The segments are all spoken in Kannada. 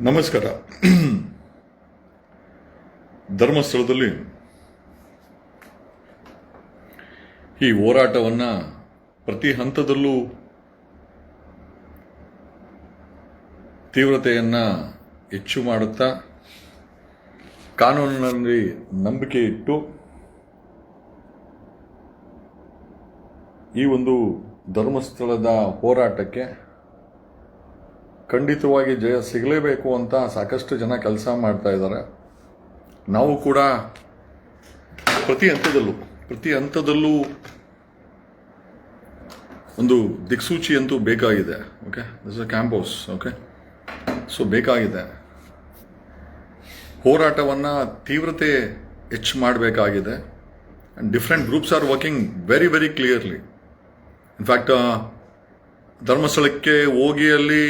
ನಮಸ್ಕಾರ. ಧರ್ಮಸ್ಥಳದಲ್ಲಿ ಈ ಹೋರಾಟವನ್ನು ಪ್ರತಿ ಹಂತದಲ್ಲೂ ತೀವ್ರತೆಯನ್ನು ಹೆಚ್ಚು ಮಾಡುತ್ತಾ, ಕಾನೂನಿನಲ್ಲಿ ನಂಬಿಕೆ ಇಟ್ಟು, ಈ ಒಂದು ಧರ್ಮಸ್ಥಳದ ಹೋರಾಟಕ್ಕೆ ಖಂಡಿತವಾಗಿ ಜಯ ಸಿಗಲೇಬೇಕು ಅಂತ ಸಾಕಷ್ಟು ಜನ ಕೆಲಸ ಮಾಡ್ತಾ ಇದ್ದಾರೆ. ನಾವು ಕೂಡ ಪ್ರತಿ ಹಂತದಲ್ಲೂ ಪ್ರತಿ ಹಂತದಲ್ಲೂ ಒಂದು ದಿಕ್ಸೂಚಿ ಅಂತೂ ಬೇಕಾಗಿದೆ. Okay this a campus okay so ಬೇಕಾಗಿದೆ. ಹೋರಾಟವನ್ನು ತೀವ್ರತೆ ಹೆಚ್ಚು ಮಾಡಬೇಕಾಗಿದೆ. And different groups are working very very clearly in fact ಧರ್ಮಸ್ಥಳಕ್ಕೆ ಹೋಗಿ ಅಲ್ಲಿ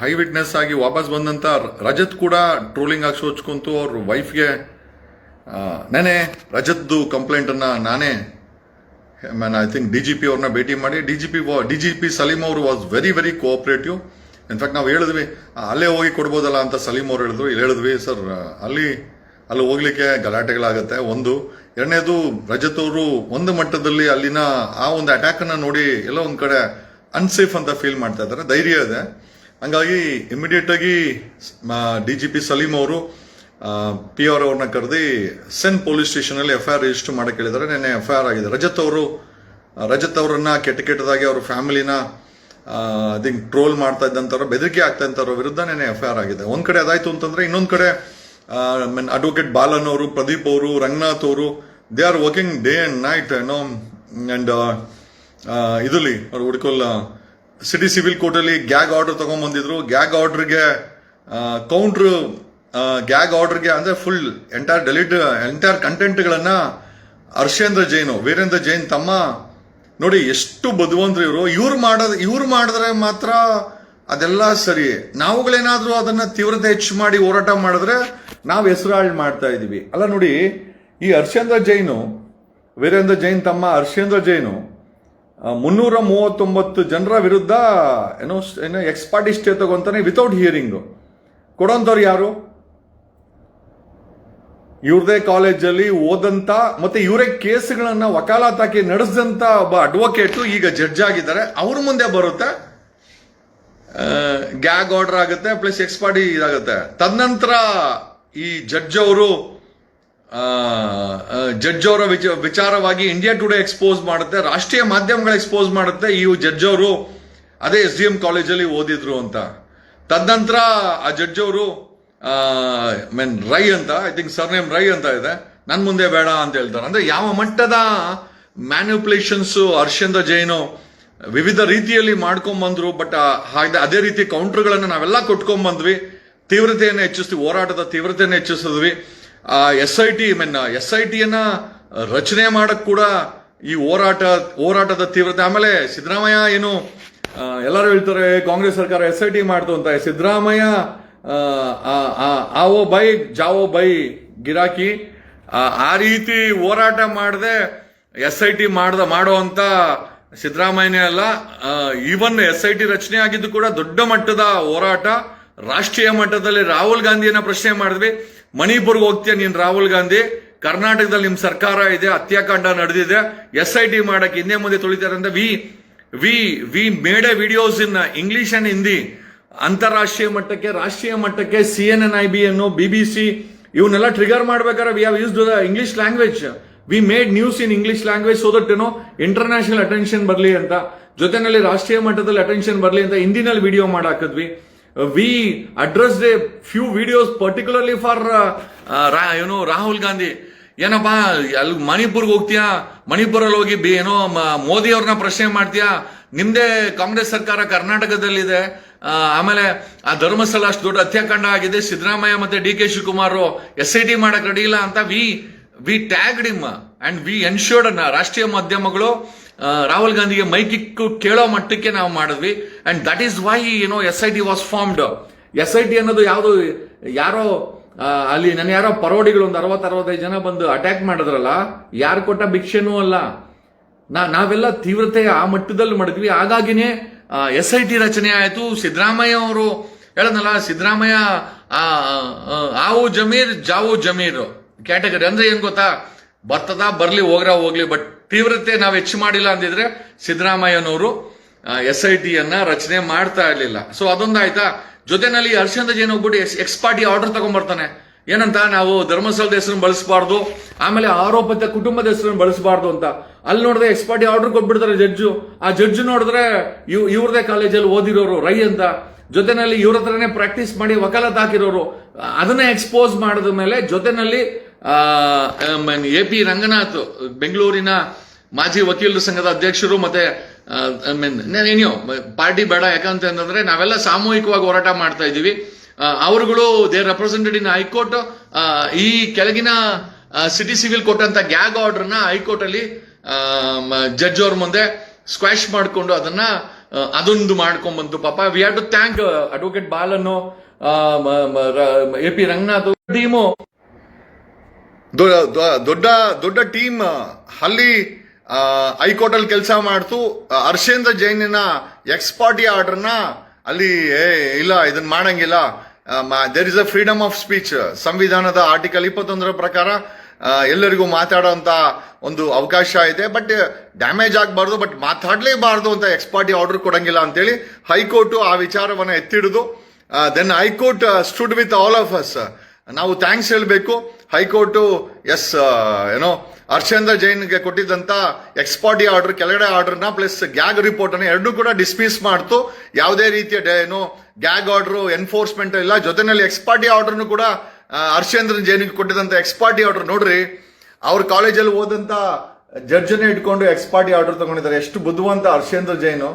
ಹೈ ವಿಟ್ನೆಸ್ ಆಗಿ ವಾಪಸ್ ಬಂದಂತ ರಜತ್ ಕೂಡ ಟ್ರೋಲಿಂಗ್ ಹಾಕಿ ಸೋಚ್ಕೊಂತು. ಅವ್ರ ವೈಫ್ಗೆ ನೆನೆ, ರಜತ್ದು ಕಂಪ್ಲೇಂಟನ್ನು ನಾನೇ man I think D G P ಅವ್ರನ್ನ ಭೇಟಿ ಮಾಡಿ. D G P D G P Salim ಅವರು was very very cooperative in fact ನಾವು ಹೇಳಿದ್ವಿ ಅಲ್ಲೇ ಹೋಗಿ ಕೊಡ್ಬೋದಲ್ಲ ಅಂತ ಸಲೀಮ್ ಅವ್ರು ಹೇಳಿದ್ರು. ಇಲ್ಲಿ ಹೇಳಿದ್ವಿ, ಸರ್ ಅಲ್ಲಿ ಅಲ್ಲಿ ಹೋಗ್ಲಿಕ್ಕೆ ಗಲಾಟೆಗಳಾಗತ್ತೆ, ಒಂದು. ಎರಡನೇದು, ರಜತ್ ಅವರು ಒಂದು ಮಟ್ಟದಲ್ಲಿ ಅಲ್ಲಿನ ಆ ಒಂದು ಅಟ್ಯಾಕನ್ನು ನೋಡಿ ಎಲ್ಲೋ ಒಂದು ಕಡೆ ಅನ್ಸೇಫ್ ಅಂತ ಫೀಲ್ ಮಾಡ್ತಾ ಇದ್ದಾರೆ. ಧೈರ್ಯ ಇದೆ. ಹಂಗಾಗಿ ಇಮಿಡಿಯೇಟ್ ಆಗಿ ಡಿ ಜಿ ಪಿ ಸಲೀಂ ಅವರು ಪಿ ಆರ್ ಅವ್ರನ್ನ ಕರೆದಿ ಸೆನ್ ಪೊಲೀಸ್ ಸ್ಟೇಷನ್ ಅಲ್ಲಿ ಎಫ್ ಐ ಆರ್ ರಿಜಿಸ್ಟರ್ ಮಾಡಕ್ಕೆ ಹೇಳಿದ್ದಾರೆ. ನೆನ್ನೆ ಎಫ್ ಐ ಆರ್ ಆಗಿದೆ. ರಜತ್ ಅವರು ರಜತ್ ಅವರನ್ನ ಕೆಟ್ಟ ಕೆಟ್ಟದಾಗಿ ಅವ್ರ ಫ್ಯಾಮಿಲಿನ ಥಿಂಕ್ ಟ್ರೋಲ್ ಮಾಡ್ತಾ ಇದ್ದಂಥವ್ರು, ಬೆದರಿಕೆ ಆಗ್ತಾ ಇದ್ದಂಥವ್ರ ವಿರುದ್ಧ ನೆನೆ ಎಫ್ ಐ ಆರ್ ಆಗಿದೆ. ಒಂದ್ ಕಡೆ ಅದಾಯ್ತು ಅಂತಂದ್ರೆ ಇನ್ನೊಂದ್ ಕಡೆ ಮೀನ್ ಅಡ್ವೊಕೇಟ್ ಬಾಲನ್ ಅವರು, ಪ್ರದೀಪ್ ಅವರು, ರಂಗನಾಥ್ ಅವರು they are working day and night no and ಇದರಲ್ಲಿ ಅವ್ರು ಹುಡ್ಕೊಲ್ಲ. ಸಿಟಿ ಸಿವಿಲ್ ಕೋರ್ಟಲ್ಲಿ ಗ್ಯಾಗ್ ಆರ್ಡರ್ ತಗೊಂಡ್ಬಂದಿದ್ರು ಗ್ಯಾಗ್ ಆರ್ಡರ್ಗೆ ಕೌಂಟ್ರ್ ಗ್ಯಾಗ್ ಆರ್ಡರ್ಗೆ ಅಂದ್ರೆ ಫುಲ್ ಎಂಟೈರ್ ಡೆಲಿಟ್ ಎಂಟೈರ್ ಕಂಟೆಂಟ್ಗಳನ್ನು ಹರ್ಷೇಂದ್ರ ಜೈನು, ವೀರೇಂದ್ರ ಜೈನ್ ತಮ್ಮ ನೋಡಿ ಎಷ್ಟು ಬದುವಂದ್ರೆ ಇವರು. ಇವ್ರು ಮಾಡೋದು, ಇವ್ರು ಮಾಡಿದ್ರೆ ಮಾತ್ರ ಅದೆಲ್ಲ ಸರಿ. ನಾವುಗಳೇನಾದರೂ ಅದನ್ನ ತೀವ್ರತೆ ಹೆಚ್ಚು ಮಾಡಿ ಹೋರಾಟ ಮಾಡಿದ್ರೆ ನಾವು ಹೆಸರಾಳ್ ಮಾಡ್ತಾ ಇದೀವಿ. ಅಲ್ಲ ನೋಡಿ, ಈ ಹರ್ಷೇಂದ್ರ ಜೈನು, ವೀರೇಂದ್ರ ಜೈನ್ ತಮ್ಮ ಹರ್ಷೇಂದ್ರ ಜೈನು ಮುನ್ನೂರ ಮೂವತ್ತೊಂಬತ್ತು ಜನರ ವಿರುದ್ಧ ಏನೋ ಏನೋ ಎಕ್ಸ್ಪಾರ್ಟಿ ಸ್ಟೇ ತಗೊಂತಾನೆ ವಿತೌಟ್ ಹಿಯರಿಂಗ್ ಕೊಡೋಂಥವ್ರು ಯಾರು? ಇವ್ರದೇ ಕಾಲೇಜಲ್ಲಿ ಓದಂತ ಮತ್ತೆ ಇವರೇ ಕೇಸ್ಗಳನ್ನ ವಕಾಲತ್ ಹಾಕಿ ನಡೆಸಿದಂತ ಒಬ್ಬ ಅಡ್ವೊಕೇಟು ಈಗ ಜಡ್ಜ್ ಆಗಿದ್ದಾರೆ. ಅವ್ರ ಮುಂದೆ ಬರುತ್ತೆ. ಗ್ಯಾಗ್ ಆರ್ಡರ್ ಆಗುತ್ತೆ ಪ್ಲಸ್ ಎಕ್ಸ್ಪಾರ್ಟಿ ಇದಾಗುತ್ತೆ. ತದನಂತರ ಈ ಜಡ್ಜ್ ಅವರು ಜಡ್ಜ್ ಅವರ ವಿಚ- ವಿಚಾರವಾಗಿ ಇಂಡಿಯಾ ಟುಡೇ ಎಕ್ಸ್ಪೋಸ್ ಮಾಡುತ್ತೆ, ರಾಷ್ಟ್ರೀಯ ಮಾಧ್ಯಮಗಳು ಎಕ್ಸ್ಪೋಸ್ ಮಾಡುತ್ತೆ ಇವು ಜಡ್ಜ್ ಅವರು ಅದೇ ಎಸ್ ಡಿ ಎಂ ಕಾಲೇಜಲ್ಲಿ ಓದಿದ್ರು ಅಂತ. ತದನಂತರ ಆ ಜಡ್ಜ್ ಅವರು ಮೀನ್ ರೈ ಅಂತ I think sir name Rai ಅಂತ ಇದೆ ನನ್ನ ಮುಂದೆ ಬೇಡ ಅಂತ ಹೇಳ್ತಾರೆ. ಅಂದ್ರೆ ಯಾವ ಮಟ್ಟದ ಮ್ಯಾನ್ಯುಪುಲೇಷನ್ಸ್ ಹರ್ಷೇಂದ್ರ ಜೈನು ವಿವಿಧ ರೀತಿಯಲ್ಲಿ ಮಾಡ್ಕೊಂಡ್ ಬಟ್ ಬಟ್ ಅದೇ ರೀತಿ ಕೌಂಟರ್ಗಳನ್ನ ನಾವೆಲ್ಲ ಕೊಟ್ಕೊಂಬಂದ್ವಿ. ತೀವ್ರತೆಯನ್ನು ಹೆಚ್ಚಿಸ್ತೀವಿ, ಹೋರಾಟದ ತೀವ್ರತೆಯನ್ನು ಹೆಚ್ಚಿಸಿದ್ವಿ. S I T mean S I ಟಿಯನ್ನ ರಚನೆ ಮಾಡಕ್ ಕೂಡ ಈ ಹೋರಾಟ ಹೋರಾಟದ ತೀವ್ರತೆ. ಆಮೇಲೆ ಸಿದ್ದರಾಮಯ್ಯ ಏನು ಆ, ಎಲ್ಲರೂ ಹೇಳ್ತಾರೆ ಕಾಂಗ್ರೆಸ್ ಸರ್ಕಾರ ಎಸ್ ಐ ಟಿ ಮಾಡ್ತು ಅಂತ. ಸಿದ್ದರಾಮಯ್ಯ ಆ, ಆ, ಆ, ಆವೋ ಬೈ ಜಾವೋ ಬೈ ಗಿರಾಕಿ. ಆ, ಆ ರೀತಿ ಹೋರಾಟ ಮಾಡದೆ ಎಸ್ ಐ ಟಿ ಮಾಡ್ದ ಮಾಡುವಂತ ಸಿದ್ದರಾಮಯ್ಯನೇ ಅಲ್ಲ. ಈವನ್ ಎಸ್ ಐ ಟಿ ರಚನೆ ಆಗಿದ್ದು ಕೂಡ ದೊಡ್ಡ ಮಟ್ಟದ ಹೋರಾಟ. ರಾಷ್ಟ್ರೀಯ ಮಟ್ಟದಲ್ಲಿ ರಾಹುಲ್ ಗಾಂಧಿಯನ್ನ ಪ್ರಶ್ನೆ ಮಾಡಿದ್ವಿ. ಮಣಿಪುರ್ಗೆ ಹೋಗ್ತೀಯ ನೀನ್ ರಾಹುಲ್ ಗಾಂಧಿ? ಕರ್ನಾಟಕದಲ್ಲಿ ನಿಮ್ ಸರ್ಕಾರ ಇದೆ, ಹತ್ಯಾಕಾಂಡ ನಡೆದಿದೆ. ಎಸ್ ಐ ಟಿ ಮಾಡಕ್ ಹಿಂದೆ ಮುಂದೆ ತುಳಿತಾರೆ ಅಂತ we we we made videos in English and Hindi ಅಂತಾರಾಷ್ಟ್ರೀಯ ಮಟ್ಟಕ್ಕೆ, ರಾಷ್ಟ್ರೀಯ ಮಟ್ಟಕ್ಕೆ C N N I B N B B C ಇವನ್ನೆಲ್ಲ ಟ್ರಿಗರ್ ಮಾಡ್ಬೇಕಾದ್ರೆ we have use the English language we made news in English language so that ಏನೋ ಇಂಟರ್ನ್ಯಾಷನಲ್ ಅಟೆನ್ಷನ್ ಬರಲಿ ಅಂತ. ಜೊತೆನಲ್ಲಿ ರಾಷ್ಟ್ರೀಯ ಮಟ್ಟದಲ್ಲಿ ಅಟೆನ್ಷನ್ ಬರಲಿ ಅಂತ ಹಿಂದಿನಲ್ಲಿ video ಮಾಡಾಕಿದ್ವಿ we address a few videos particularly for ಏನು ರಾಹುಲ್ ಗಾಂಧಿ ಏನಪ್ಪಾ, ಅಲ್ಲಿ ಮಣಿಪುರ್ಗೆ ಹೋಗ್ತೀಯಾ? ಮಣಿಪುರಲ್ಲಿ ಹೋಗಿ ಬಿ, ಏನೋ ಮೋದಿ ಅವ್ರನ್ನ ಪ್ರಶ್ನೆ ಮಾಡ್ತೀಯಾ? ನಿಮ್ದೇ ಕಾಂಗ್ರೆಸ್ ಸರ್ಕಾರ ಕರ್ನಾಟಕದಲ್ಲಿದೆ. ಆಮೇಲೆ ಆ ಧರ್ಮಸ್ಥಳ ಅಷ್ಟು ದೊಡ್ಡ ಹತ್ಯಾಕಾಂಡ ಆಗಿದೆ. ಸಿದ್ದರಾಮಯ್ಯ ಮತ್ತೆ D K Shivakumar S I T ಮಾಡಕ್ ರೆಡಿ ಇಲ್ಲ ಅಂತ we we tagged him and we ensured ರಾಷ್ಟ್ರೀಯ ಮಾಧ್ಯಮಗಳು ರಾಹುಲ್ ಗಾಂಧಿಗೆ ಮೈಕಿಕ್ಕು ಕೇಳೋ ಮಟ್ಟಕ್ಕೆ ನಾವು ಮಾಡಿದ್ವಿ. ಅಂಡ್ ದಟ್ ಈಸ್ ವೈ ಏನೋ S I T was formed S I T ಅನ್ನೋದು ಯಾವುದು, ಯಾರೋ ಅಲ್ಲಿ ನನ್ನ ಯಾರೋ ಪರೋಡಿಗಳು ಒಂದು ಅರವತ್ತು, ಅರವತ್ತೈದು ಜನ ಬಂದು ಅಟ್ಯಾಕ್ ಮಾಡಿದ್ರಲ್ಲ, ಯಾರು ಕೊಟ್ಟ ಭಿಕ್ಷೆನೂ ಅಲ್ಲ. ನಾ, ನಾವೆಲ್ಲ ತೀವ್ರತೆ ಆ ಮಟ್ಟದಲ್ಲಿ ಮಾಡಿದ್ವಿ. ಹಾಗಾಗಿನೇ ಎಸ್ ಐ ಟಿ ರಚನೆ ಆಯಿತು. ಸಿದ್ದರಾಮಯ್ಯ ಅವರು ಹೇಳದ್ನಲ್ಲ, ಸಿದ್ದರಾಮಯ್ಯ ಆವು ಜಮೀರ್ ಜಾವು ಜಮೀರ್. ಕ್ಯಾಟಗರಿ ಅಂದ್ರೆ ಏನ್ ಗೊತ್ತಾ? ಬರ್ತದ, ಬರ್ಲಿ, ಹೋಗ್ರ, ಹೋಗ್ಲಿ ಬಟ್ ತೀವ್ರತೆ ನಾವು ಹೆಚ್ಚು ಮಾಡಿಲ್ಲ ಅಂದಿದ್ರೆ ಸಿದ್ದರಾಮಯ್ಯನವರು ಎಸ್ ಐ ಟಿ ಅನ್ನ ರಚನೆ ಮಾಡ್ತಾ ಇರ್ಲಿಲ್ಲ. ಸೊ ಅದೊಂದು ಆಯ್ತಾ ಜೊತೆನಲ್ಲಿ ಹರ್ಷಂದ್ರ ಜೈನ್ ಹೋಗ್ಬಿಟ್ಟು ಎಕ್ಸ್ ಪಾರ್ಟಿ ಆರ್ಡರ್ ತಗೊಂಡ್ಬರ್ತಾನೆ ಏನಂತ? ನಾವು ಧರ್ಮಸ್ಥಳದ ಹೆಸರನ್ನು ಬಳಸಬಾರ್ದು, ಆಮೇಲೆ ಆರೋಪದ ಕುಟುಂಬದ ಹೆಸರನ್ನು ಬಳಸಬಾರ್ದು ಅಂತ. ಅಲ್ಲಿ ನೋಡಿದ್ರೆ ಎಕ್ಸ್ ಪಾರ್ಟಿ ಆರ್ಡರ್ ಕೊಟ್ಬಿಡ್ತಾರೆ ಜಡ್ಜು ಆ ಜಡ್ಜ್ ನೋಡಿದ್ರೆ ಇವ್, ಇವ್ರದೇ ಕಾಲೇಜಲ್ಲಿ ಓದಿರೋರು, ರೈ ಅಂತ. ಜೊತೆನಲ್ಲಿ ಇವ್ರ ಹತ್ರನೇ ಪ್ರಾಕ್ಟೀಸ್ ಮಾಡಿ ವಕಾಲತ್ ಹಾಕಿರೋರು. ಅದನ್ನ ಎಕ್ಸ್ಪೋಸ್ ಮಾಡಿದ ಮೇಲೆ ಜೊತೆನಲ್ಲಿ ಎ ಪಿ ರಂಗನಾಥ್, ಬೆಂಗಳೂರಿನ ಮಾಜಿ ವಕೀಲರ ಸಂಘದ ಅಧ್ಯಕ್ಷರು ಮತ್ತೆ ಏನೋ ಪಾರ್ಟಿ ಬೇಡ ಯಾಕಂತ ಅಂತಂದ್ರೆ ನಾವೆಲ್ಲ ಸಾಮೂಹಿಕವಾಗಿ ಹೋರಾಟ ಮಾಡ್ತಾ ಇದ್ದೀವಿ. ಅವರುಗಳು ದೇ ರೆಪ್ರೆಸೆಂಟೆಡ್ ಇನ್ ಹೈಕೋರ್ಟ್ ಈ ಕೆಳಗಿನ ಸಿಟಿ ಸಿವಿಲ್ ಕೋರ್ಟ್ ಅಂತ ಗ್ಯಾಗ್ ಆರ್ಡರ್ನ ಹೈಕೋರ್ಟ್ ಅಲ್ಲಿ ಜಡ್ಜ್ ಅವ್ರ ಮುಂದೆ ಸ್ಕ್ವಾಶ್ ಮಾಡಿಕೊಂಡು ಅದನ್ನ ಅದೊಂದು ಮಾಡ್ಕೊಂಡ್ ಬಂತು ಪಾಪ we have to thank advocate ಬಾಲನ್ನು A P Ranganath team ದೊಡ್ಡ ದೊಡ್ಡ ಟೀಮ್ ಅಲ್ಲಿ ಹೈಕೋರ್ಟ್ ಅಲ್ಲಿ ಕೆಲಸ ಮಾಡ್ತು. ಹರ್ಷೇಂದ್ರ ಜೈನಿನ ಎಕ್ಸ್ ಪಾರ್ಟಿ ಆರ್ಡರ್ನ ಅಲ್ಲಿ, ಏ, ಇಲ್ಲ ಇದನ್ನ ಮಾಡಂಗಿಲ್ಲ. There is a freedom of speech ಸಂವಿಧಾನದ ಆರ್ಟಿಕಲ್ ಇಪ್ಪತ್ತೊಂದರ ಪ್ರಕಾರ ಎಲ್ಲರಿಗೂ ಮಾತಾಡೋಂತ ಒಂದು ಅವಕಾಶ ಇದೆ. ಬಟ್ ಡ್ಯಾಮೇಜ್ ಆಗಬಾರ್ದು ಬಟ್ ಮಾತಾಡಲೇಬಾರ್ದು ಅಂತ ಎಕ್ಸ್ಪಾರ್ಟಿ ಆರ್ಡರ್ ಕೊಡಂಗಿಲ್ಲ ಅಂತೇಳಿ ಹೈಕೋರ್ಟ್ ಆ ವಿಚಾರವನ್ನ ಎತ್ತಿಡಿದು. Then high court stood with all of us ನಾವು ಥ್ಯಾಂಕ್ಸ್ ಹೇಳಬೇಕು. ಹೈಕೋರ್ಟ್, ಎಸ್ ಏನೋ, ಹರ್ಷೇಂದ್ರ ಜೈನ್ಗೆ ಕೊಟ್ಟಿದ್ದಂಥ ಎಕ್ಸ್ಪಾರ್ಟಿ ಆರ್ಡರ್ ಕೆಳಗಡೆ ಆರ್ಡರ್ನ ಪ್ಲಸ್ ಗ್ಯಾಗ್ ರಿಪೋರ್ಟ್ ಅನ್ನ ಎರಡೂ ಕೂಡ ಡಿಸ್ಮಿಸ್ ಮಾಡ್ತು. ಯಾವುದೇ ರೀತಿಯ ಏನು ಗ್ಯಾಗ್ ಆರ್ಡರ್ ಎನ್ಫೋರ್ಸ್ಮೆಂಟ್ ಇಲ್ಲ. ಜೊತೆನಲ್ಲಿ ಎಕ್ಸ್ಪಾರ್ಟಿ ಆರ್ಡರ್ನು ಕೂಡ ಹರ್ಷೇಂದ್ರ ಜೈನ್ಗೆ ಕೊಟ್ಟಿದ್ದಂತ ಎಕ್ಸ್ಪಾರ್ಟಿ ಆರ್ಡರ್ ನೋಡ್ರಿ. ಅವ್ರ ಕಾಲೇಜಲ್ಲಿ ಓದಂಥ ಜಡ್ಜನ್ನೇ ಇಟ್ಕೊಂಡು ಎಕ್ಸ್ಪಾರ್ಟಿ ಆರ್ಡರ್ ತಗೊಂಡಿದ್ದಾರೆ. ಎಷ್ಟು ಬುದ್ಧಿವಂತ ಹರ್ಷೇಂದ್ರ ಜೈನು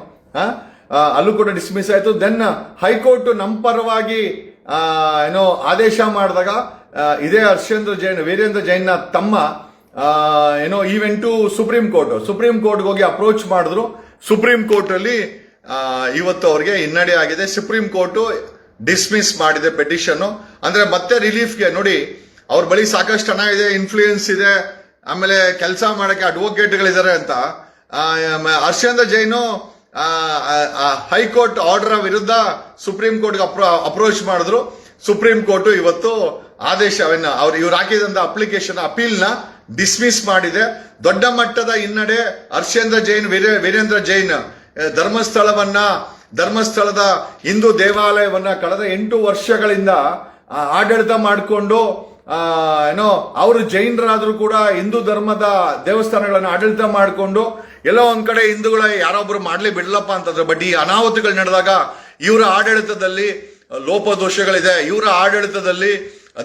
ಅಲ್ಲೂ ಕೂಡ ಡಿಸ್ಮಿಸ್ ಆಯಿತು. ದೆನ್ ಹೈಕೋರ್ಟ್ ನಮ್ಮ ಪರವಾಗಿ ಏನೋ ಆದೇಶ ಮಾಡಿದಾಗ ಇದೇ ಹರ್ಷೇಂದ್ರ ಜೈನ್, ವೀರೇಂದ್ರ ಜೈನ್ನ ತಮ್ಮ ಏನೋ ಈವೆಂಟು ಸುಪ್ರೀಂ ಕೋರ್ಟ್, ಸುಪ್ರೀಂ ಕೋರ್ಟ್ಗೆ ಹೋಗಿ ಅಪ್ರೋಚ್ ಮಾಡಿದ್ರು. ಸುಪ್ರೀಂ ಕೋರ್ಟ್ ಅಲ್ಲಿ ಇವತ್ತು ಅವ್ರಿಗೆ ಹಿನ್ನಡೆ ಆಗಿದೆ. ಸುಪ್ರೀಂ ಕೋರ್ಟ್ ಡಿಸ್ಮಿಸ್ ಮಾಡಿದೆ ಪೆಟಿಷನ್ನು ಅಂದ್ರೆ ಮತ್ತೆ ರಿಲೀಫ್ಗೆ ನೋಡಿ, ಅವ್ರ ಬಳಿ ಸಾಕಷ್ಟು ಹಣ ಇದೆ ಇನ್ಫ್ಲೂಯೆನ್ಸ್ ಇದೆ, ಆಮೇಲೆ ಕೆಲಸ ಮಾಡಕ್ಕೆ ಅಡ್ವೊಕೇಟ್ಗಳಿದ್ದಾರೆ ಅಂತ. Harshendra Jain high court order ವಿರುದ್ಧ ಸುಪ್ರೀಂ ಕೋರ್ಟ್ಗೆ ಅಪ್ರೋಚ್ ಮಾಡಿದ್ರು. ಸುಪ್ರೀಂ ಕೋರ್ಟ್ ಇವತ್ತು ಆದೇಶವನ್ನ ಅವ್ರು ಇವ್ರು ಹಾಕಿದಂತ ಅಪ್ಲಿಕೇಶನ್ ಅಪೀಲ್ನ ಡಿಸ್ಮಿಸ್ ಮಾಡಿದೆ. ದೊಡ್ಡ ಮಟ್ಟದ ಹಿನ್ನಡೆ ಹರ್ಷೇಂದ್ರ ಜೈನ್, ವೀರೇ- ವೀರೇಂದ್ರ ಜೈನ್ ಧರ್ಮಸ್ಥಳವನ್ನ, ಧರ್ಮಸ್ಥಳದ ಹಿಂದೂ ದೇವಾಲಯವನ್ನ ಕಳೆದ ಎಂಟು ವರ್ಷಗಳಿಂದ ಆಡಳಿತ ಮಾಡಿಕೊಂಡು ಏನೋ, ಅವರು ಜೈನರಾದರೂ ಕೂಡ ಹಿಂದೂ ಧರ್ಮದ ದೇವಸ್ಥಾನಗಳನ್ನು ಆಡಳಿತ ಮಾಡಿಕೊಂಡು ಎಲ್ಲೋ ಒಂದು ಕಡೆ ಹಿಂದೂಗಳ ಯಾರೊಬ್ಬರು ಮಾಡ್ಲಿ ಬಿಡ್ಲಪ್ಪ ಅಂತಂದ್ರೆ. ಬಟ್ ಈ ಅನಾಹುತಗಳು ನಡೆದಾಗ ಇವರ ಆಡಳಿತದಲ್ಲಿ ಲೋಪದೋಷಗಳಿದೆ ಇವರ ಆಡಳಿತದಲ್ಲಿ,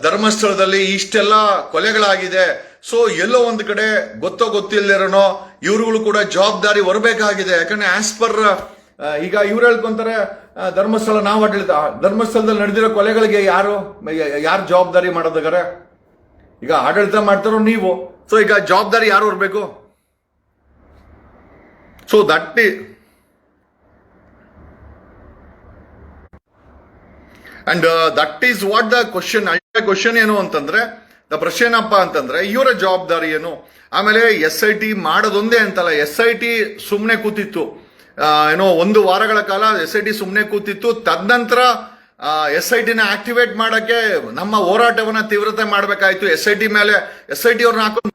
ಧರ್ಮಸ್ಥಳದಲ್ಲಿ ಇಷ್ಟೆಲ್ಲ ಕೊಲೆಗಳಾಗಿದೆ. ಸೊ ಎಲ್ಲೋ ಒಂದು ಕಡೆ ಗೊತ್ತೋ ಗೊತ್ತಿಲ್ಲದಿರೋನೋ ಇವ್ರುಗಳು ಕೂಡ ಜವಾಬ್ದಾರಿ ಹೊರಬೇಕಾಗಿದೆ ಯಾಕಂದ್ರೆ ಆಸ್ ಪರ್ ಈಗ ಇವ್ರು ಹೇಳ್ಕೊಂತಾರೆ ಧರ್ಮಸ್ಥಳ ನಾವು ಆಡಳಿತ ಧರ್ಮಸ್ಥಳದಲ್ಲಿ ನಡೆದಿರೋ ಕೊಲೆಗಳಿಗೆ ಯಾರು ಯಾರು ಜವಾಬ್ದಾರಿ ಮಾಡೋದಾಗಾರೆ? ಈಗ ಆಡಳಿತ ಮಾಡ್ತಾರೋ ನೀವು. ಸೊ ಈಗ ಜವಾಬ್ದಾರಿ ಯಾರು ಹೊರಬೇಕು so that and that is what the question question ಏನು ಅಂತಂದ್ರೆ ದ ಪ್ರಶ್ನೆ ಏನಪ್ಪ ಅಂತಂದ್ರೆ, ಇವರ ಜವಾಬ್ದಾರಿ ಏನು? ಆಮೇಲೆ ಎಸ್ ಐ ಟಿ ಮಾಡೋದೊಂದೇ ಅಂತಲ್ಲ ಎಸ್ ಐ ಟಿ ಸುಮ್ಮನೆ ಕೂತಿತ್ತು. ಏನೋ ಒಂದು ವಾರಗಳ ಕಾಲ ಎಸ್ ಐ ಟಿ ಸುಮ್ಮನೆ ಕೂತಿತ್ತು. ತದನಂತರ ಎಸ್ ಐ ಟಿನ ಆಕ್ಟಿವೇಟ್ ಮಾಡೋಕ್ಕೆ ನಮ್ಮ ಹೋರಾಟವನ್ನು ತೀವ್ರತೆ ಮಾಡಬೇಕಾಯ್ತು. ಎಸ್ ಐ ಟಿ ಮೇಲೆ ಎಸ್ ಐ ಟಿ ಅವ್ರನ್ನ ಹಾಕೊಂಡು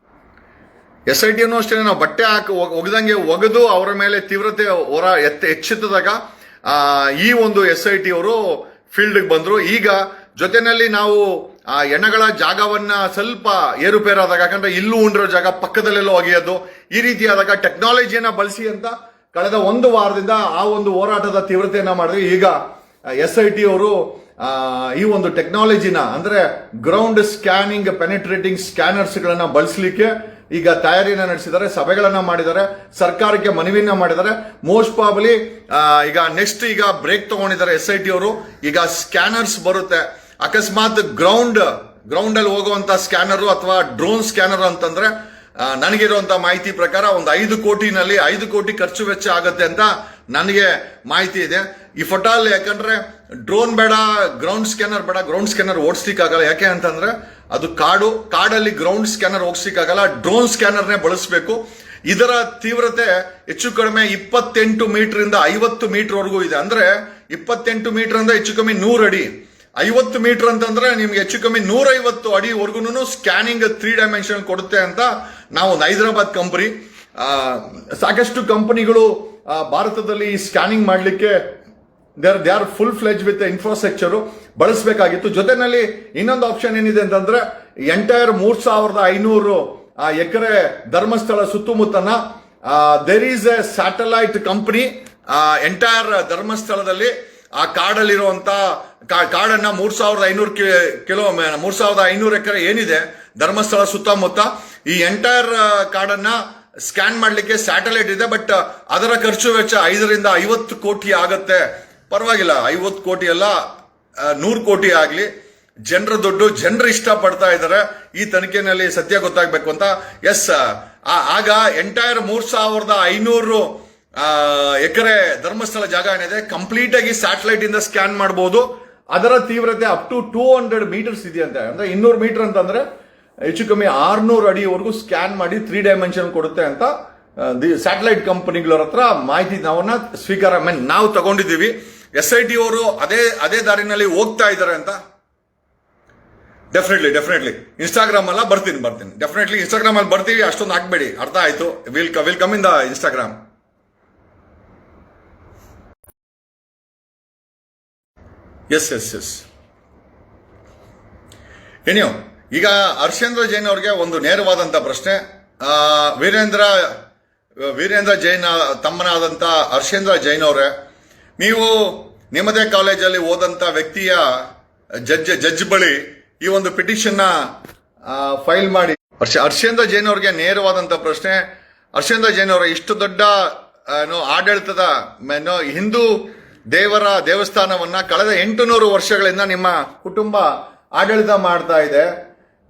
ಎಸ್ ಐ ಟಿಯನ್ನು ಅಷ್ಟೇ ನಾವು ಬಟ್ಟೆ ಹಾಕಿ ಒಗೆದಂಗೆ ಒಗೆದು ಅವರ ಮೇಲೆ ತೀವ್ರತೆ ಹೊರ ಎತ್ತ ಹೆಚ್ಚಿದ್ದಾಗ ಈ ಒಂದು ಎಸ್ ಐ ಟಿ ಅವರು ಫೀಲ್ಡ್ಗೆ ಬಂದರು. ಈಗ ಜೊತೆನಲ್ಲಿ ನಾವು, ಆ, ಎಣಗಳ ಜಾಗವನ್ನ ಸ್ವಲ್ಪ ಏರುಪೇರಾದಾಗ, ಯಾಕಂದ್ರೆ ಇಲ್ಲೂ ಉಂಡಿರೋ ಜಾಗ ಪಕ್ಕದಲ್ಲೆಲ್ಲೋ ಒಗೆಯೋದು, ಈ ರೀತಿಯಾದಾಗ ಟೆಕ್ನಾಲಜಿಯನ್ನ ಬಳಸಿ ಅಂತ ಕಳೆದ ಒಂದು ವಾರದಿಂದ ಆ ಒಂದು ಹೋರಾಟದ ತೀವ್ರತೆಯನ್ನ ಮಾಡಿದ್ವಿ. ಈಗ ಎಸ್ ಐ ಟಿ ಅವರು ಈ ಒಂದು ಟೆಕ್ನಾಲಜಿನ, ಅಂದ್ರೆ ಗ್ರೌಂಡ್ ಸ್ಕ್ಯಾನಿಂಗ್ ಪೆನೆಟ್ರೇಟಿಂಗ್ ಸ್ಕ್ಯಾನರ್ಸ್ ಗಳನ್ನ ಬಳಸಲಿಕ್ಕೆ ಈಗ ತಯಾರಿನ ನಡೆಸಿದ್ದಾರೆ, ಸಭೆಗಳನ್ನ ಮಾಡಿದ್ದಾರೆ, ಸರ್ಕಾರಕ್ಕೆ ಮನವಿಯನ್ನ ಮಾಡಿದ್ದಾರೆ. ಮೋಸ್ಟ್ ಪ್ರಾಬಲಿ ಈಗ ನೆಕ್ಸ್ಟ್ ಈಗ ಬ್ರೇಕ್ ತಗೊಂಡಿದ್ದಾರೆ ಎಸ್ ಐ ಟಿ ಅವರು. ಈಗ ಸ್ಕ್ಯಾನರ್ಸ್ ಬರುತ್ತೆ. ಅಕಸ್ಮಾತ್ ಗ್ರೌಂಡ್ ಗ್ರೌಂಡ್ ಅಲ್ಲಿ ಹೋಗುವಂತ ಸ್ಕ್ಯಾನರ್ ಅಥವಾ ಡ್ರೋನ್ ಸ್ಕ್ಯಾನರ್ ಅಂತಂದ್ರೆ ನನಗಿರುವಂತ ಮಾಹಿತಿ ಪ್ರಕಾರ ಒಂದು ಐದು ಕೋಟಿನಲ್ಲಿ ಐದು ಕೋಟಿ ಖರ್ಚು ವೆಚ್ಚ ಆಗುತ್ತೆ ಅಂತ ನನಗೆ ಮಾಹಿತಿ ಇದೆ. ಈ ಫೋಟೋಲ್ ಯಾಕಂದ್ರೆ ಡ್ರೋನ್ ಬೇಡ ಗ್ರೌಂಡ್ ಸ್ಕ್ಯಾನರ್ ಬೇಡ ಗ್ರೌಂಡ್ ಸ್ಕ್ಯಾನರ್ ಓಡಿಸ್ಲಿಕ್ಕಾಗಲ್ಲ. ಯಾಕೆ ಅಂತಂದ್ರೆ ಅದು ಕಾಡು, ಕಾಡಲ್ಲಿ ಗ್ರೌಂಡ್ ಸ್ಕ್ಯಾನರ್ ಹೋಗ್ಸಿಕ್ಕಾಗಲ್ಲ ಡ್ರೋನ್ ಸ್ಕ್ಯಾನರ್ನೇ ಬಳಸಬೇಕು. ಇದರ ತೀವ್ರತೆ ಹೆಚ್ಚು ಕಡಿಮೆ ಇಪ್ಪತ್ತೆಂಟು ಮೀಟರ್ ಇಂದ ಐವತ್ತು ಮೀಟರ್ ವರೆಗೂ ಇದೆ. ಅಂದ್ರೆ ಇಪ್ಪತ್ತೆಂಟು ಮೀಟರ್ ಹೆಚ್ಚು ಕಮ್ಮಿ ನೂರು ಅಡಿ. ಐವತ್ತು ಮೀಟರ್ ಅಂತಂದ್ರೆ ನಿಮ್ಗೆ ಹೆಚ್ಚು ಕಮ್ಮಿ ನೂರೈವತ್ತು ಅಡಿವರೆಗೂ ಸ್ಕ್ಯಾನಿಂಗ್ ತ್ರೀ ಡೈಮೆನ್ಷನ್ ಕೊಡುತ್ತೆ ಅಂತ ನಾವು ಹೈದರಾಬಾದ್ ಕಂಪನಿ ಸಾಕಷ್ಟು ಕಂಪನಿಗಳು ಭಾರತದಲ್ಲಿ ಸ್ಕ್ಯಾನಿಂಗ್ ಮಾಡಲಿಕ್ಕೆ they are they are full fledged with infrastructure ಬಳಸಬೇಕಾಗಿತ್ತು. ಜೊತೆನಲ್ಲಿ ಇನ್ನೊಂದು ಆಪ್ಷನ್ ಏನಿದೆ ಅಂತಂದ್ರೆ ಎಂಟೈರ್ ಮೂರ್ ಸಾವಿರದ ಐನೂರು ಎಕರೆ Dharmasthala ಸುತ್ತಮುತ್ತನ there is a satellite company entire ಧರ್ಮಸ್ಥಳದಲ್ಲಿ, ಆ, ಕಾಡಲ್ಲಿರುವಂತ ಕಾಡನ್ನ ಮೂರ್ ಸಾವಿರದ ಐನೂರು ಕಿಲೋ, ಮೂರ್ ಸಾವಿರದ ಐನೂರು ಎಕರೆ ಏನಿದೆ ಧರ್ಮಸ್ಥಳ ಸುತ್ತಮುತ್ತ, ಈ ಎಂಟೈರ್ ಕಾಡನ್ನ ಸ್ಕ್ಯಾನ್ ಮಾಡಲಿಕ್ಕೆ ಸ್ಯಾಟಲೈಟ್ ಇದೆ ಬಟ್ ಅದರ ಖರ್ಚು ವೆಚ್ಚ ಐದರಿಂದ ಐವತ್ತು ಕೋಟಿ ಆಗತ್ತೆ. ಪರವಾಗಿಲ್ಲ, ಐವತ್ತು ಕೋಟಿ ಅಲ್ಲ ನೂರು ಕೋಟಿ ಆಗಲಿ. ಜನರ ದುಡ್ಡು, ಜನರು ಇಷ್ಟಪಡ್ತಾ ಇದ್ದಾರೆ. ಈ ತನಿಖೆನಲ್ಲಿ ಸತ್ಯ ಗೊತ್ತಾಗಬೇಕು ಅಂತ. ಎಸ್ ಆಗ ಎಂಟೈರ್ ಮೂರ್ ಸಾವಿರದ ಐನೂರು ಎಕರೆ ಧರ್ಮಸ್ಥಳ ಜಾಗ ಏನಿದೆ ಕಂಪ್ಲೀಟ್ ಆಗಿ ಸ್ಯಾಟಲೈಟ್ ಇಂದ ಸ್ಕ್ಯಾನ್ ಮಾಡಬಹುದು ಅದರ ತೀವ್ರತೆ up to two hundred metres ಇದೆಯಂತೆ. ಅಂದ್ರೆ ಇನ್ನೂರು ಮೀಟರ್ ಅಂತಂದ್ರೆ ಹೆಚ್ಚು ಕಮ್ಮಿ ಆರ್ನೂರು ಅಡಿವರೆಗೂ ಸ್ಕ್ಯಾನ್ ಮಾಡಿ ತ್ರೀ ಡೈಮೆನ್ಷನ್ ಕೊಡುತ್ತೆ ಅಂತ ಸ್ಯಾಟಲೈಟ್ ಕಂಪನಿಗಳ ಹತ್ರ ಮಾಹಿತಿ ನಾವನ್ನ ಸ್ವೀಕಾರ ಮೀನ್ ನಾವು ತಗೊಂಡಿದ್ದೀವಿ. ಎಸ್ ಐ ಟಿ ಅವರು ಅದೇ ಅದೇ ದಾರಿನಲ್ಲಿ ಹೋಗ್ತಾ ಇದ್ದಾರೆ ಅಂತ? ಡೆಫಿನೆಟ್ಲಿ ಡೆಫಿನೆಟ್ಲಿ ಇನ್ಸ್ಟಾಗ್ರಾಮ್ ಅಲ್ಲ, ಬರ್ತೀನಿ ಬರ್ತೀನಿ. ಡೆಫಿನೆಟ್ಲಿ ಇನ್ಸ್ಟಾಗ್ರಾಮ್ ಅಲ್ಲಿ ಬರ್ತೀವಿ, ಅಷ್ಟೊಂದು ಹಾಕ್ಬೇಡಿ. ಅರ್ಥ ಆಯ್ತು. Will will come in the Instagram S S S ಏನಿಯೋ ಈಗ ಹರ್ಷೇಂದ್ರ ಜೈನ್ ಅವ್ರಿಗೆ ಒಂದು ನೇರವಾದಂತ ಪ್ರಶ್ನೆ. ವೀರೇಂದ್ರ ವೀರೇಂದ್ರ ಜೈನ್, ತಮ್ಮನಾದಂತ ಹರ್ಷೇಂದ್ರ ಜೈನ್ ಅವರೇ ನೀವು ನಿಮ್ಮದೇ ಕಾಲೇಜಲ್ಲಿ ಓದಂತ ವ್ಯಕ್ತಿಯ ಜಡ್ಜ್ ಜಡ್ಜ್ ಬಳಿ ಈ ಒಂದು ಪಿಟಿಷನ್ನ ಫೈಲ್ ಮಾಡಿ. ಹರ್ಷ, ಹರ್ಷೇಂದ್ರ ಜೈನ್ ಅವ್ರಿಗೆ ನೇರವಾದಂತ ಪ್ರಶ್ನೆ. ಹರ್ಷೇಂದ್ರ ಜೈನ್ ಅವರ, ಇಷ್ಟು ದೊಡ್ಡ ಏನು ಆಡಳಿತದ, ಏನು ಹಿಂದೂ ದೇವರ ದೇವಸ್ಥಾನವನ್ನ ಕಳೆದ ಎಂಟು ನೂರು ವರ್ಷಗಳಿಂದ ನಿಮ್ಮ ಕುಟುಂಬ ಆಡಳಿತ ಮಾಡ್ತಾ ಇದೆ.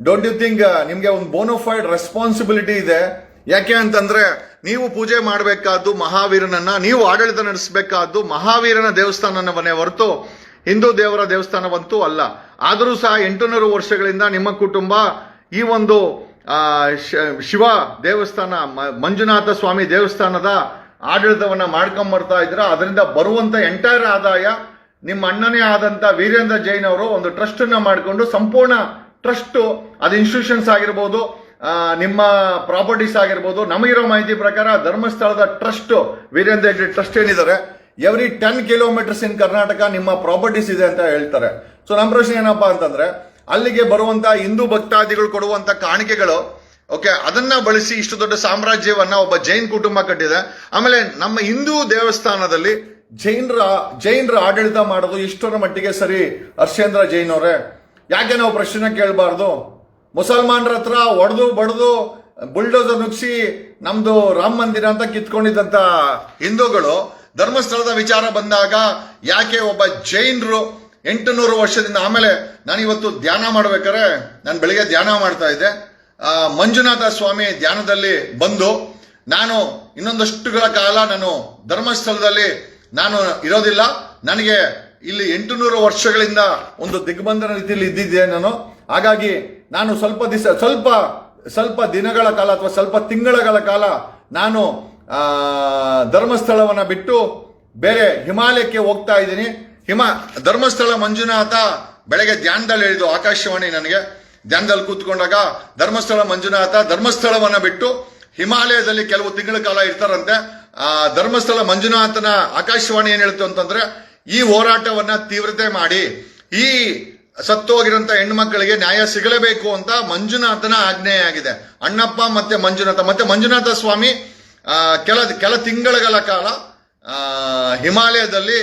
ಡೋಂಟ್ ಯು ಥಿಂಕ್ ನಿಮಗೆ ಒಂದು ಬೋನೋಫೈಡ್ ರೆಸ್ಪಾನ್ಸಿಬಿಲಿಟಿ ಇದೆ? ಯಾಕೆ ಅಂತಂದ್ರೆ ನೀವು ಪೂಜೆ ಮಾಡಬೇಕಾದ್ದು ಮಹಾವೀರನನ್ನ, ನೀವು ಆಡಳಿತ ನಡೆಸಬೇಕಾದ್ದು ಮಹಾವೀರನ ದೇವಸ್ಥಾನವನ್ನೇ ಹೊರತು ಹಿಂದೂ ದೇವರ ದೇವಸ್ಥಾನವಂತೂ ಅಲ್ಲ. ಆದರೂ ಸಹ ಎಂಟುನೂರು ವರ್ಷಗಳಿಂದ ನಿಮ್ಮ ಕುಟುಂಬ ಈ ಒಂದು ಶಿವ ದೇವಸ್ಥಾನ ಮಂಜುನಾಥ ಸ್ವಾಮಿ ದೇವಸ್ಥಾನದ ಆಡಳಿತವನ್ನು ಮಾಡ್ಕೊಂಡ್ ಬರ್ತಾ ಇದ್ರ ಅದರಿಂದ ಬರುವಂತ ಎಂಟೈರ್ ಆದಾಯ ನಿಮ್ಮ ಅಣ್ಣನೇ ಆದಂತ ವೀರೇಂದ್ರ ಜೈನ್ ಅವರು ಒಂದು ಟ್ರಸ್ಟ್ ಅನ್ನ ಮಾಡಿಕೊಂಡು ಸಂಪೂರ್ಣ ಟ್ರಸ್ಟ್, ಅದು ಇನ್ಸ್ಟಿಟ್ಯೂಷನ್ಸ್ ಆಗಿರ್ಬೋದು ನಿಮ್ಮ ಪ್ರಾಪರ್ಟೀಸ್ ಆಗಿರ್ಬೋದು, ನಮಗಿರೋ ಮಾಹಿತಿ ಪ್ರಕಾರ ಧರ್ಮಸ್ಥಳದ ಟ್ರಸ್ಟ್, ವೀರೇಂದ್ರ ಹೆಗ್ಡೆ ಟ್ರಸ್ಟ್ ಏನಿದ್ದಾರೆ, every ten kilometres in Karnataka ನಿಮ್ಮ ಪ್ರಾಪರ್ಟೀಸ್ ಇದೆ ಅಂತ ಹೇಳ್ತಾರೆ. ಸೊ ನಮ್ಮ ಪ್ರಶ್ನೆ ಏನಪ್ಪಾ ಅಂತಂದ್ರೆ, ಅಲ್ಲಿಗೆ ಬರುವಂತ ಹಿಂದೂ ಭಕ್ತಾದಿಗಳು ಕೊಡುವಂತ ಕಾಣಿಕೆಗಳು, ಓಕೆ, ಅದನ್ನ ಬಳಸಿ ಇಷ್ಟು ದೊಡ್ಡ ಸಾಮ್ರಾಜ್ಯವನ್ನ ಒಬ್ಬ ಜೈನ್ ಕುಟುಂಬ ಕಟ್ಟಿದೆ. ಆಮೇಲೆ ನಮ್ಮ ಹಿಂದೂ ದೇವಸ್ಥಾನದಲ್ಲಿ ಜೈನರ ಜೈನರ ಆಡಳಿತ ಮಾಡೋದು ಇಷ್ಟರ ಮಟ್ಟಿಗೆ ಸರಿ, ಹರ್ಷೇಂದ್ರ ಜೈನ್ ಅವರೇ? ಯಾಕೆ ನಾವು ಪ್ರಶ್ನೆ ಕೇಳಬಾರ್ದು? ಮುಸಲ್ಮಾನರ ಹತ್ರ ಒಡೆದು ಬಡ್ದು ಬುಲ್ಡೋಸರ್ ನುಗ್ಸಿ ನಮ್ದು ರಾಮ ಮಂದಿರ ಅಂತ ಕಿತ್ಕೊಂಡಿದ್ದಂಥ ಹಿಂದೂಗಳು ಧರ್ಮಸ್ಥಳದ ವಿಚಾರ ಬಂದಾಗ ಯಾಕೆ ಒಬ್ಬ ಜೈನರು ಎಂಟು ನೂರು ವರ್ಷದಿಂದ ಆಮೇಲೆ ನಾನು ಇವತ್ತು ಧ್ಯಾನ ಮಾಡ್ಬೇಕಾದ್ರೆ ನಾನು ಬೆಳಿಗ್ಗೆ ಧ್ಯಾನ ಮಾಡ್ತಾ ಇದ್ದೆ. ಮಂಜುನಾಥ ಸ್ವಾಮಿ ಧ್ಯಾನದಲ್ಲಿ ಬಂದು ನಾನು ಇನ್ನೊಂದಷ್ಟುಗಳ ಕಾಲ ನಾನು ಧರ್ಮಸ್ಥಳದಲ್ಲಿ ನಾನು ಇರೋದಿಲ್ಲ. ನನಗೆ ಇಲ್ಲಿ ಎಂಟು ನೂರು ವರ್ಷಗಳಿಂದ ಒಂದು ದಿಗ್ಬಂಧನ ರೀತಿಯಲ್ಲಿ ಇದ್ದಿದ್ದೆ ನಾನು. ಹಾಗಾಗಿ ನಾನು ಸ್ವಲ್ಪ ದಿವಸ ಸ್ವಲ್ಪ ಸ್ವಲ್ಪ ದಿನಗಳ ಕಾಲ ಅಥವಾ ಸ್ವಲ್ಪ ತಿಂಗಳ ಕಾಲ ನಾನು ಧರ್ಮಸ್ಥಳವನ್ನು ಬಿಟ್ಟು ಬೇರೆ ಹಿಮಾಲಯಕ್ಕೆ ಹೋಗ್ತಾ ಇದ್ದೀನಿ. ಹಿಮ, ಧರ್ಮಸ್ಥಳ ಮಂಜುನಾಥ ಬೆಳಗ್ಗೆ ಧ್ಯಾನದಲ್ಲಿ ಹೇಳಿದ್ದು ಆಕಾಶವಾಣಿ ನನಗೆ ಧ್ಯಾನದಲ್ಲಿ ಕೂತ್ಕೊಂಡಾಗ ಧರ್ಮಸ್ಥಳ ಮಂಜುನಾಥ ಧರ್ಮಸ್ಥಳವನ್ನ ಬಿಟ್ಟು ಹಿಮಾಲಯದಲ್ಲಿ ಕೆಲವು ತಿಂಗಳ ಕಾಲ ಇರ್ತಾರಂತೆ. ಆ, ಧರ್ಮಸ್ಥಳ ಮಂಜುನಾಥನ ಆಕಾಶವಾಣಿ ಏನು ಹೇಳ್ತು ಅಂತಂದ್ರೆ ಈ ಹೋರಾಟವನ್ನ ತೀವ್ರತೆ ಮಾಡಿ, ಈ ಸತ್ತೋಗಿರಂತ ಮಕ್ಕಳಿಗೆ ನ್ಯಾಯ ಸಿಗಲೇಬೇಕು ಅಂತ ಮಂಜುನಾಥನ ಆಜ್ಞೆಯಾಗಿದೆ. ಅಣ್ಣಪ್ಪ ಮತ್ತೆ ಮಂಜುನಾಥ ಮತ್ತೆ ಮಂಜುನಾಥ ಸ್ವಾಮಿ ಕೆಲ ಕೆಲ ತಿಂಗಳುಗಳ ಕಾಲ ಹಿಮಾಲಯದಲ್ಲಿ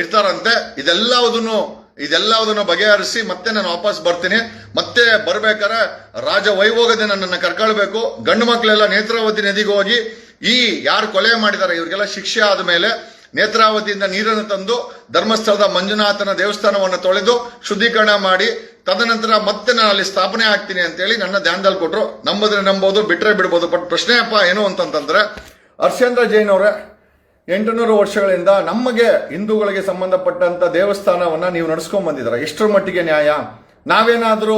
ಇರ್ತಾರಂತೆ. ಇದೆಲ್ಲವುದನ್ನು ಇದೆಲ್ಲವುದನ್ನು ಬಗೆಹರಿಸಿ ಮತ್ತೆ ನಾನು ವಾಪಸ್ ಬರ್ತೀನಿ. ಮತ್ತೆ ಬರ್ಬೇಕಾದ್ರೆ ರಾಜ ವೈಭೋಗದ ನನ್ನನ್ನು ಕರ್ಕೊಳ್ಬೇಕು. ಗಂಡು ಮಕ್ಕಳೆಲ್ಲ ನೇತ್ರಾವತಿ ನದಿಗೆ ಹೋಗಿ ಈ ಯಾರು ಕೊಲೆ ಮಾಡಿದ್ದಾರೆ, ಇವರಿಗೆಲ್ಲ ಶಿಕ್ಷೆ ಆದ ಮೇಲೆ ನೇತ್ರಾವತಿಯಿಂದ ನೀರನ್ನು ತಂದು ಧರ್ಮಸ್ಥಳದ ಮಂಜುನಾಥನ ದೇವಸ್ಥಾನವನ್ನು ತೊಳೆದು ಶುದ್ಧೀಕರಣ ಮಾಡಿ ತದನಂತರ ಮತ್ತೆ ನಾನು ಅಲ್ಲಿ ಸ್ಥಾಪನೆ ಆಗ್ತೀನಿ ಅಂತೇಳಿ ನನ್ನ ಧ್ಯಾನದಲ್ಲಿ ಕೊಟ್ಟರು ನಂಬುದ್ರೆ ನಂಬೋದು ಬಿಟ್ಟರೆ ಬಿಡ್ಬೋದು. ಬಟ್ ಪ್ರಶ್ನೆ ಅಪ್ಪ ಏನು ಅಂತಂತಂದ್ರೆ ಹರ್ಷೇಂದ್ರ ಜೈನ್ ಅವರೇ ಎಂಟುನೂರು ವರ್ಷಗಳಿಂದ ನಮಗೆ ಹಿಂದೂಗಳಿಗೆ ಸಂಬಂಧಪಟ್ಟಂತ ದೇವಸ್ಥಾನವನ್ನ ನೀವು ನಡೆಸ್ಕೊಂಡ್ ಬಂದಿದ್ದೀರಾ ಎಷ್ಟರ ಮಟ್ಟಿಗೆ ನ್ಯಾಯ? ನಾವೇನಾದರೂ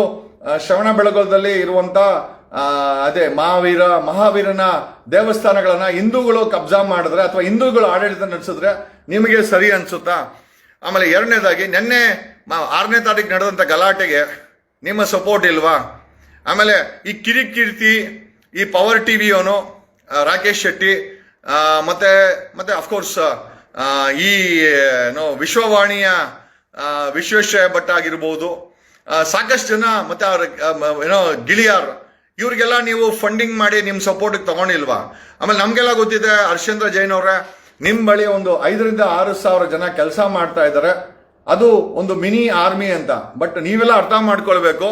ಶ್ರವಣ ಬೆಳಗೊಳದಲ್ಲಿ ಇರುವಂತ ಆ, ಅದೇ ಮಹಾವೀರ ಮಹಾವೀರನ ದೇವಸ್ಥಾನಗಳನ್ನ ಹಿಂದೂಗಳು ಕಬ್ಜಾ ಮಾಡಿದ್ರೆ ಅಥವಾ ಹಿಂದೂಗಳು ಆಡಳಿತ ನಡೆಸಿದ್ರೆ ನಿಮಗೆ ಸರಿ ಅನ್ಸುತ್ತಾ? ಆಮೇಲೆ ಎರಡನೇದಾಗಿ, ನಿನ್ನೆ ಆರನೇ ತಾರೀಕು ನಡೆದಂಥ ಗಲಾಟೆಗೆ ನಿಮ್ಮ ಸಪೋರ್ಟ್ ಇಲ್ವಾ? ಆಮೇಲೆ ಈ ಕಿರಿಕೀರ್ತಿ, ಈ ಪವರ್ ಟಿ ಅವನು ರಾಕೇಶ್ ಶೆಟ್ಟಿ ಮತ್ತೆ ಮತ್ತೆ ಅಫ್ಕೋರ್ಸ್ ಈ, ಏನೋ, ವಿಶ್ವವಾಣಿಯ ವಿಶ್ವೇಶ್ವರ ಭಟ್ ಆಗಿರ್ಬೋದು. ಸಾಕಷ್ಟು ಜನ ಮತ್ತೆ ಅವ್ರ ಏನೋ, ಗಿಳಿಯಾರ್ ಇವ್ರಿಗೆಲ್ಲ ನೀವು ಫಂಡಿಂಗ್ ಮಾಡಿ ನಿಮ್ಮ ಸಪೋರ್ಟಿಗೆ ತಗೊಂಡಿಲ್ವಾ? ಆಮೇಲೆ ನಮಗೆಲ್ಲ ಗೊತ್ತಿದೆ, ಹರ್ಷೇಂದ್ರ ಜೈನ್ ಅವರ ನಿಮ್ಮ ಬಳಿ ಒಂದು ಐದರಿಂದ ಆರು ಸಾವಿರ ಜನ ಕೆಲಸ ಮಾಡ್ತಾ ಇದ್ದಾರೆ ಅದು ಒಂದು ಮಿನಿ ಆರ್ಮಿ ಅಂತ. ಬಟ್ ನೀವೆಲ್ಲ ಅರ್ಥ ಮಾಡ್ಕೊಳ್ಬೇಕು.